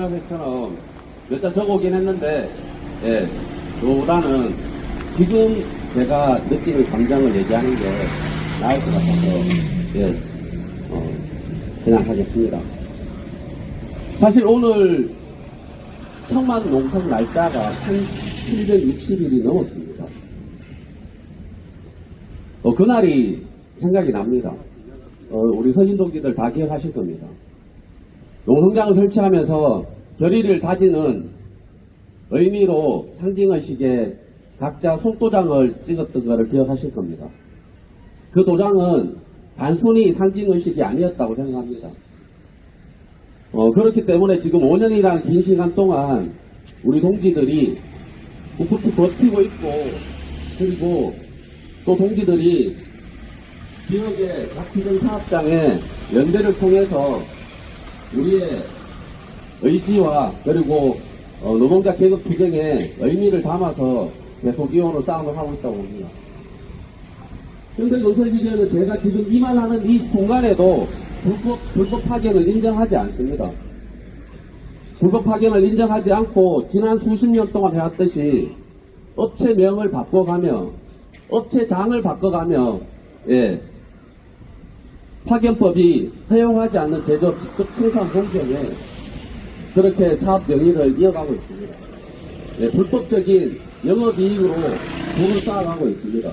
처럼 몇자 적어 오긴 했는데, 예, 그보다는 지금 제가 느끼는 감정을 얘기하는 게 나을 것 같아서, 예, 어, 그냥 하겠습니다. 사실 오늘 청만 농성 날짜가 1760일이 넘었습니다. 어, 그날이 생각이 납니다. 어, 우리 서진동지들 다 기억하실 겁니다. 농성장을 설치하면서 결의를 다지는 의미로 상징의식에 각자 손도장을 찍었던 것을 기억하실 겁니다. 그 도장은 단순히 상징의식이 아니었다고 생각합니다. 어, 그렇기 때문에 지금 5년이라는 긴 시간 동안 우리 동지들이 꿋꿋이 버티고 있고 그리고 또 동지들이 지역의 각 기존 사업장에 연대를 통해서 우리의 의지와 그리고 어, 노동자 계급 투쟁에 의미를 담아서 계속 이혼을 싸움을 하고 있다고 봅니다. 그런데 노설기제는 제가 지금 이만하는 이 공간에도 불법, 불법 파견을 인정하지 않습니다. 불법 파견을 인정하지 않고 지난 수십 년 동안 해왔듯이 업체명을 바꿔가며 업체장을 바꿔가며 예, 파견법이 허용하지 않는 제조업 직접 생산 공정에 그렇게 사업 영위를 이어가고 있습니다. 예, 불법적인 영업이익으로 돈을 쌓아가고 있습니다.